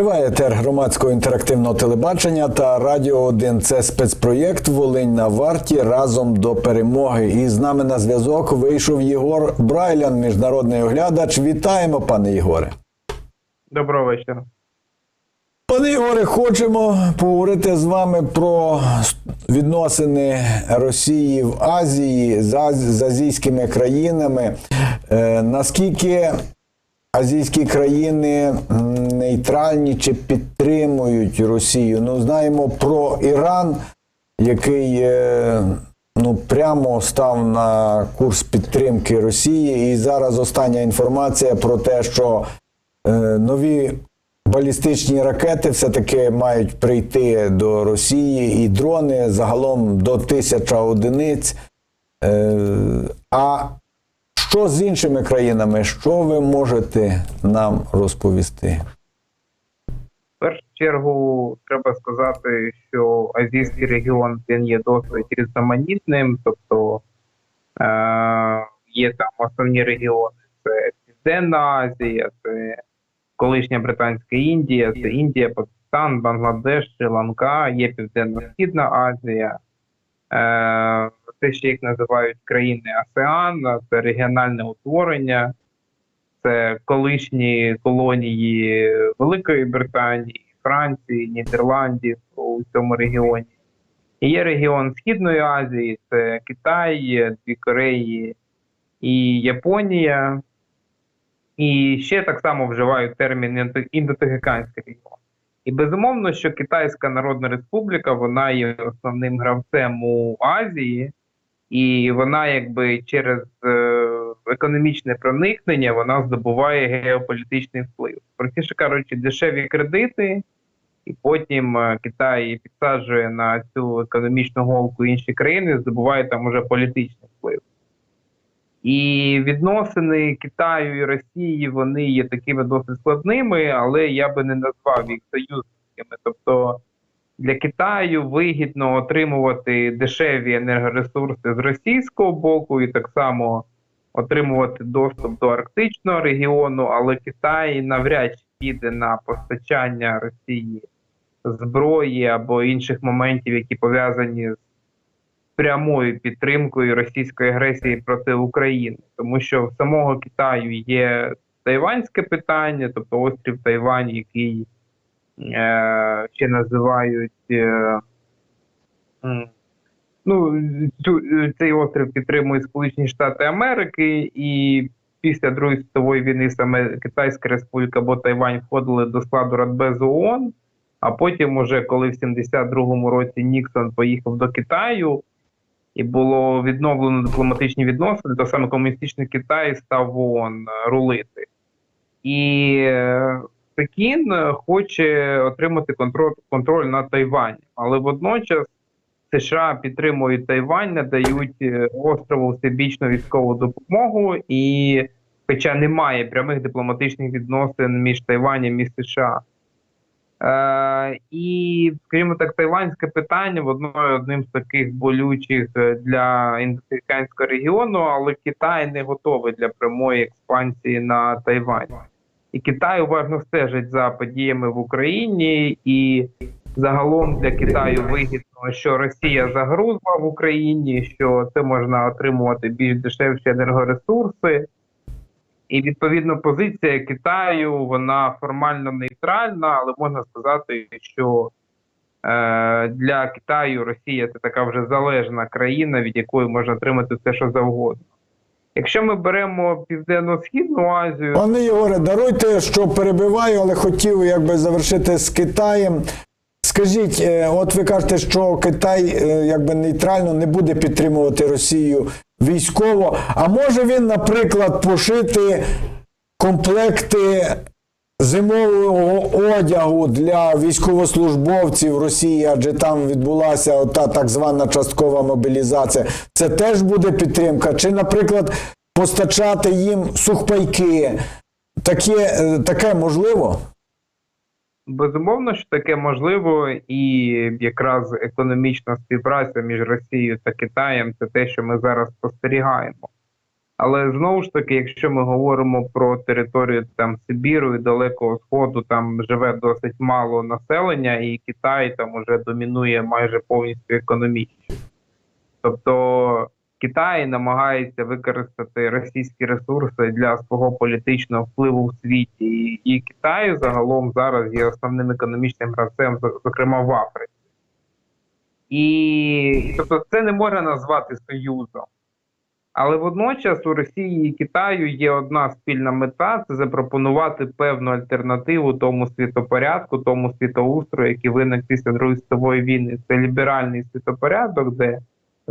Триває етер громадського інтерактивного телебачення та Радіо 1. Це спецпроєкт Волинь на варті разом до перемоги. І з нами на зв'язок вийшов Єгор Брайлян, міжнародний оглядач. Вітаємо, пане Єгоре. Доброго вечора. Пане Ігоре, хочемо поговорити з вами про відносини Росії в Азії з, аз- з азійськими країнами. Е, наскільки азійські країни нейтральні чи підтримують Росію? Ну, знаємо про Іран, який е, ну, прямо став на курс підтримки Росії. І зараз остання інформація про те, що е, нові балістичні ракети все-таки мають прийти до Росії і дрони загалом до тисяча одиниць. Е, А що з іншими країнами? Що ви можете нам розповісти? Чергу треба сказати, що азійський регіон він є досить різноманітним, тобто е, є там основні регіони: це Південна Азія, це колишня Британська Індія, це Індія, Пакистан, Бангладеш, Шрі-Ланка, є Південно-Східна Азія. Е, те, що їх називають країни АСЕАН, це регіональне утворення, це колишні колонії Великої Британії, Франції, Нідерландів у цьому регіоні. Є регіон Східної Азії, це Китай, дві Кореї і Японія. І ще так само вживають термін «Індо- регіон. І безумовно, що Китайська Народна Республіка вона є основним гравцем у Азії, і вона, якби через е, економічне проникнення, вона здобуває геополітичний вплив. Простіше кажучи, дешеві кредити, і потім е, Китай підсаджує на цю економічну голку інші країни, здобуває там уже політичний вплив. І відносини Китаю і Росії вони є такими досить складними, але я би не назвав їх союзниками. Тобто для Китаю вигідно отримувати дешеві енергоресурси з російського боку, і так само отримувати доступ до арктичного регіону, але Китай навряд чи піде на постачання Росії зброї або інших моментів, які пов'язані з прямою підтримкою російської агресії проти України, тому що в самого Китаю є тайванське питання, тобто острів Тайвань, який е, ще називають. Е, ну, цю, цей острів підтримують Сполучені Штати Америки, і після Другої світової війни саме Китайська Республіка або Тайвань входили до складу Радбезу ООН, а потім, уже коли в 72-му році Ніксон поїхав до Китаю, і було відновлено дипломатичні відносини, то саме комуністичний Китай став ООН е, рулити. І е, Пекін хоче отримати контроль, контроль над Тайванем, але водночас США підтримують Тайвань, надають е, острову всебічну військову допомогу, і хоча немає прямих дипломатичних відносин між Тайванем і США. Е, і, скажімо так, тайванське питання є одним з таких болючих е, для індотихоокеанського регіону, але Китай не готовий для прямої експансії на Тайвань. І Китай уважно стежить за подіями в Україні, і загалом для Китаю вигідно, що Росія загрузла в Україні, що це можна отримувати більш дешевші енергоресурси. І відповідно позиція Китаю вона формально нейтральна, але можна сказати, що е, для Китаю Росія це така вже залежна країна, від якої можна отримати все, що завгодно. Якщо ми беремо Південно-Східну Азію, Пане Єгоре, даруйте, що перебиваю, але хотів якби завершити з Китаєм. Скажіть, е, от ви кажете, що Китай е, якби нейтрально не буде підтримувати Росію військово. А може він, наприклад, пошити комплекти зимового одягу для військовослужбовців Росії, адже там відбулася та так звана часткова мобілізація. Це теж буде підтримка. Чи, наприклад, постачати їм сухпайки? Таке, е, таке можливо? Безумовно, що таке можливо, і якраз економічна співпраця між Росією та Китаєм це те, що ми зараз спостерігаємо. Але знову ж таки, якщо ми говоримо про територію там Сибіру і Далекого Сходу, там живе досить мало населення, і Китай там уже домінує майже повністю економічно. Тобто Китай намагається використати російські ресурси для свого політичного впливу в світі, і, і Китай загалом зараз є основним економічним гравцем, зокрема в Африці. І тобто це не можна назвати союзом. Але водночас у Росії і Китаю є одна спільна мета це запропонувати певну альтернативу тому світопорядку, тому світоустрою, який виник після Другої світової війни. Це ліберальний світопорядок, де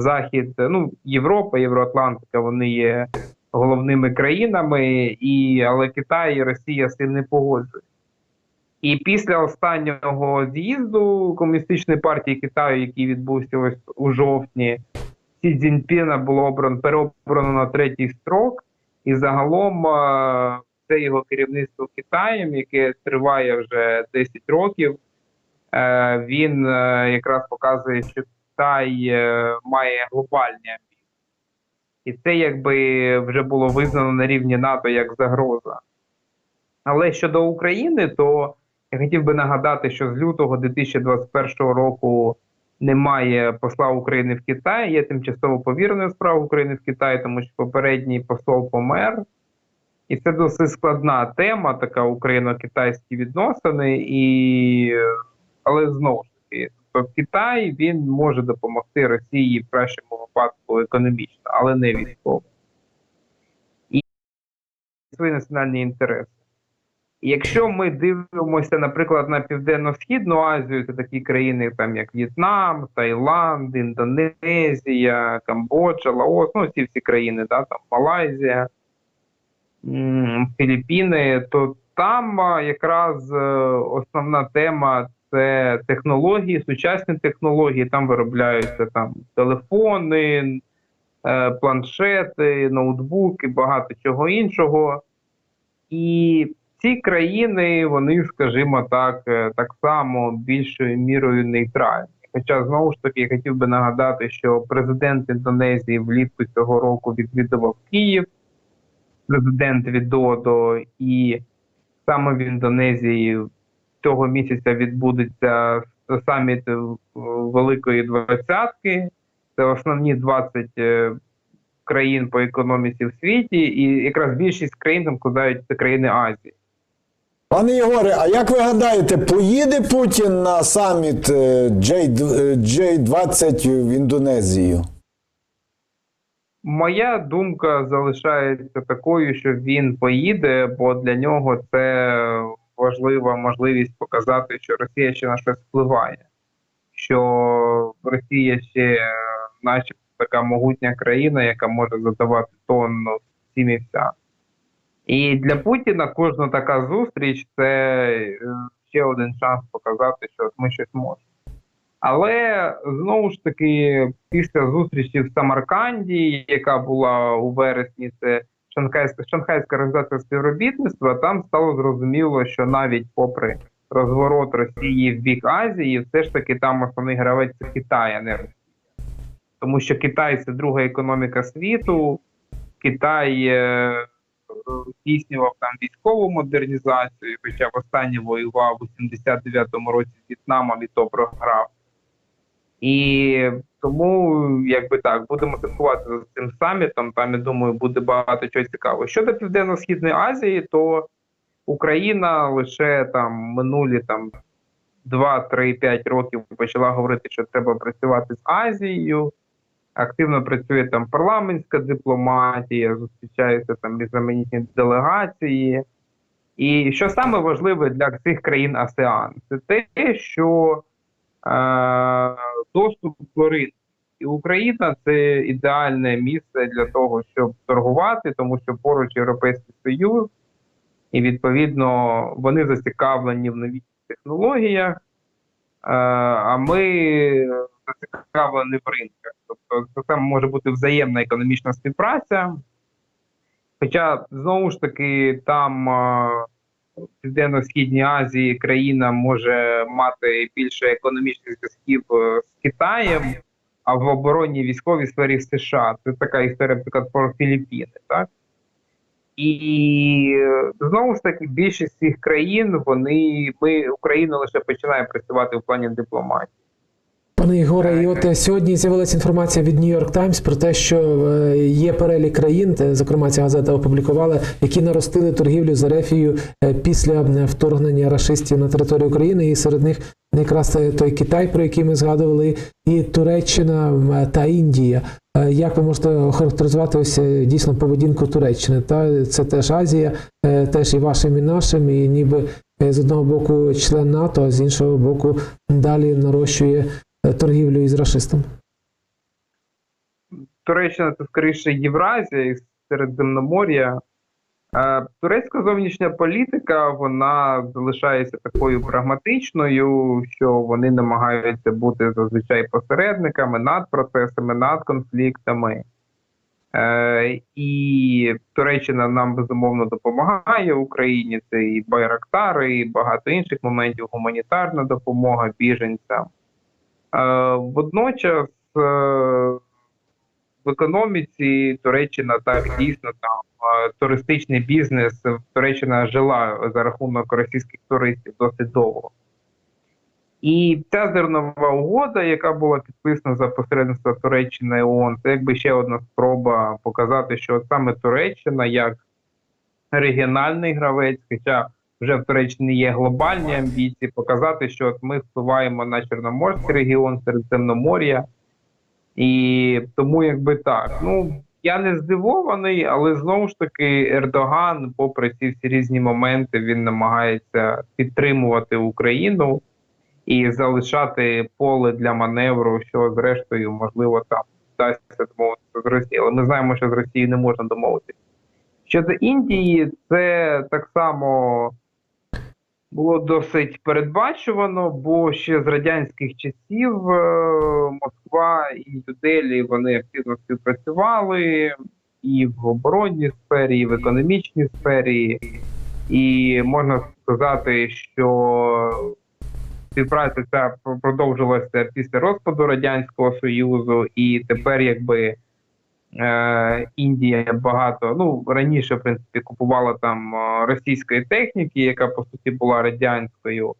Захід, ну Європа, Євроатлантика, вони є головними країнами, і але Китай і Росія з цим не погоджують. І після останнього з'їзду комуністичної партії Китаю, який відбувся ось у жовтні, Сі Цзіньпіна було обрано переобрано на третій строк, і загалом це його керівництво Китаєм, яке триває вже 10 років. е, Він е, якраз показує, що Китай е, має глобальні амбіції. І це якби вже було визнано на рівні НАТО як загроза. Але щодо України, то я хотів би нагадати, що з лютого 2021 року немає посла України в Китаї, є тимчасово повіреною справ України в Китаї, тому що попередній посол помер. І це досить складна тема, така україно-китайські відносини. І... Але знову ж таки, Китай він може допомогти Росії в кращому випадку економічно, але не військово. І свої національні інтереси. Якщо ми дивимося, наприклад, на Південно-Східну Азію, це такі країни, там як В'єтнам, Таїланд, Індонезія, Камбоджа, Лаос, ну ці всі країни, да, там Малайзія, Філіппіни, то там якраз е, основна тема це технології, сучасні технології. Там виробляються там телефони, е, планшети, ноутбуки, багато чого іншого. І ці країни, вони, скажімо так, е, так само більшою мірою нейтральні. Хоча знову ж таки я хотів би нагадати, що президент Індонезії влітку цього року відвідував Київ, президент Відодо, і саме в Індонезії цього місяця відбудеться саміт е, Великої Двадцятки. Це основні 20 е, країн по економіці в світі, і якраз більшість країн там складають це країни Азії. Пане Єгоре, а як ви гадаєте, поїде Путін на саміт е, J- е, J20 в Індонезію? Моя думка залишається такою, що він поїде, бо для нього це важлива можливість показати, що Росія ще на щось впливає, що Росія ще, е, начебто, така могутня країна, яка може задавати тон всім і вся. І для Путіна кожна така зустріч це е, ще один шанс показати, що ми щось можемо. Але знову ж таки, після зустрічі в Самарканді, яка була у вересні, це Шанхайська Шанхайська організація співробітництва, там стало зрозуміло, що навіть попри розворот Росії в бік Азії, все ж таки там основний гравець це Китай, а не Росія. Тому що Китай це друга економіка світу, Китай е, здійснював там військову модернізацію, хоча востаннє воював у 79-му році з В'єтнамом і то програв. І тому, якби так, будемо слідкувати за цим самітом. Там я думаю, буде багато чого цікавого. Щодо Південно-Східної Азії, то Україна лише там минулі там 2-3-5 років почала говорити, що треба працювати з Азією. Активно працює там парламентська дипломатія, зустрічаються там різноманітні делегації. І що саме важливе для цих країн АСЕАН, це те, що доступ до ринку. І Україна це ідеальне місце для того, щоб торгувати, тому що поруч Європейський Союз, і відповідно вони зацікавлені в новітніх технологіях, а ми зацікавлені в ринках. Тобто це може бути взаємна економічна співпраця. Хоча знову ж таки там Південно-Східній Азії країна може мати більше економічних зв'язків е, з Китаєм, а в оборонній військовій сфері США. Це така історія, наприклад, про Філіппіни, так? І е, знову ж таки, більшість цих країн, вони ми Україна лише починає працювати в плані дипломатії. Пане Ігоре, і от е, сьогодні з'явилася інформація від York Times про те, що е, є перелік країн, е, зокрема ця газета опублікувала, які наростили торгівлю з Арефією після вторгнення рашистів на територію України, і серед них якраз той Китай, про який ми згадували, і Туреччина та Індія. Як ви можете охарактеризувати ось дійсно поведінку Туреччини? Та це теж Азія, теж і вашим, і нашим, і ніби з одного боку член НАТО, а з іншого боку далі нарощує торгівлю із рашистом. Туреччина це скоріше Євразія і Середземномор'я. Е, Турецька зовнішня політика вона залишається такою прагматичною, що вони намагаються бути зазвичай посередниками над процесами, над конфліктами. Е, і Туреччина нам безумовно допомагає Україні. Це і Байрактари, і багато інших моментів, гуманітарна допомога біженцям. Е, водночас е, в економіці Туреччина так дійсно там е, туристичний бізнес. Туреччина жила за рахунок російських туристів досить довго. І ця зернова угода, яка була підписана за посередництва Туреччини ООН, це якби ще одна спроба показати, що саме Туреччина як регіональний гравець, хоча вже в Туреччині є глобальні амбіції, показати, що от ми впливаємо на Чорноморський регіон, Середземномор'я. І тому якби так. Ну я не здивований, але знову ж таки Ердоган, попри ці всі різні моменти, він намагається підтримувати Україну і залишати поле для маневру, що зрештою можливо там вдасться домовитися з Росією. Але ми знаємо, що з Росією не можна домовитися. Щодо Індії, це так само було досить передбачувано, бо ще з радянських часів е, Москва і Нью-Делі вони активно співпрацювали і в оборонній сфері, і в економічній сфері. І можна сказати, що співпраця ця продовжилася після розпаду Радянського Союзу, і тепер якби. Е, Індія багато ну раніше в принципі купувала там е, російської техніки, яка по суті була радянською.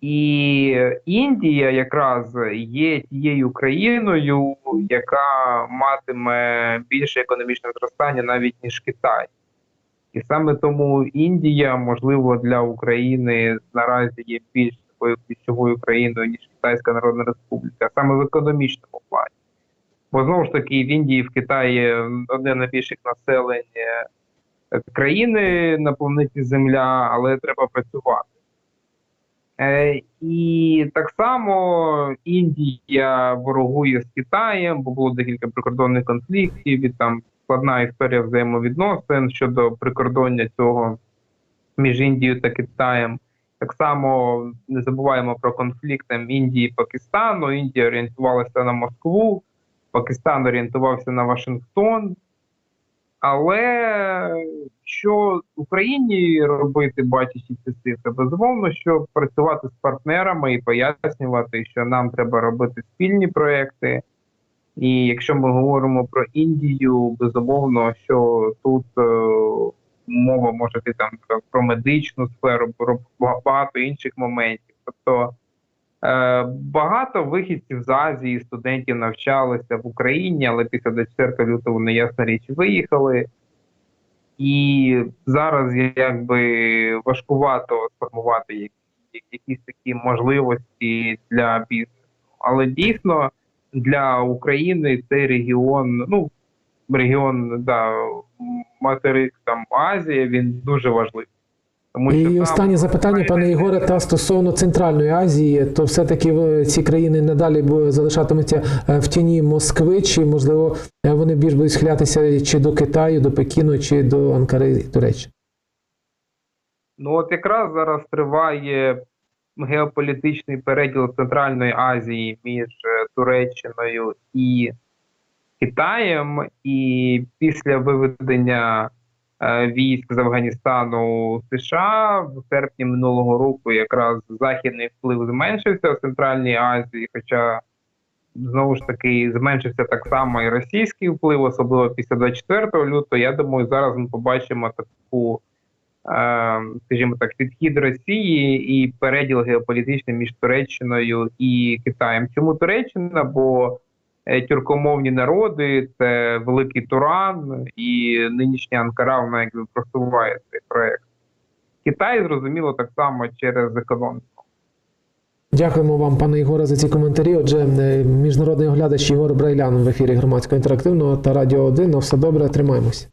І Індія якраз є тією країною, яка матиме більше економічне зростання навіть ніж Китай. І саме тому Індія, можливо, для України наразі є більш такою ключовою країною, ніж Китайська Народна Республіка, саме в економічному плані. Бо знову ж таки в Індії, в Китаї одне найбільших населень е, країни на планеті Земля, але треба працювати. Е, і так само Індія ворогує з Китаєм, бо було декілька прикордонних конфліктів, і там складна історія взаємовідносин щодо прикордоння цього між Індією та Китаєм. Так само не забуваємо про конфлікт там, Індії і Пакистану. Індія орієнтувалася на Москву. Пакистан орієнтувався на Вашингтон. Але що Україні робити, бачачи ці цифри? Безумовно, що працювати з партнерами і пояснювати, що нам треба робити спільні проекти. І якщо ми говоримо про Індію, безумовно, що тут е, мова може йти там про медичну сферу, про багато інших моментів. Тобто Багато вихідців з Азії, студентів навчалися в Україні, але після 24 лютого вони ясна річ виїхали. І зараз якби важкувато сформувати якісь такі можливості для бізнесу. Але дійсно для України цей регіон, ну регіон да, материк там Азія, він дуже важливий. Тому І там- останнє запитання, пане Ігоре, та стосовно Центральної Азії, то все-таки ці країни надалі залишатимуться е, в тіні Москви, чи можливо е, вони більш будуть схилятися чи до Китаю, до Пекіну, чи до Анкари і Туреччини? Ну от якраз зараз триває геополітичний переділ Центральної Азії між е, Туреччиною і Китаєм, і після виведення військ з Афганістану США в серпні минулого року якраз західний вплив зменшився в Центральній Азії, хоча знову ж таки зменшився так само і російський вплив, особливо після 24 лютого. Я думаю, зараз ми побачимо таку, е, скажімо так, підхід Росії і переділ геополітичний між Туреччиною і Китаєм. Чому Туреччина? Бо е, тюркомовні народи це великий Туран, і нинішня Анкара вона якби просуває цей проект. Китай зрозуміло так само через економіку. Дякуємо вам, пане Ігоре, за ці коментарі. Отже, е, міжнародний оглядач Ігор Брайлян в ефірі громадського інтерактивного та радіо 1. На все добре, тримаємось.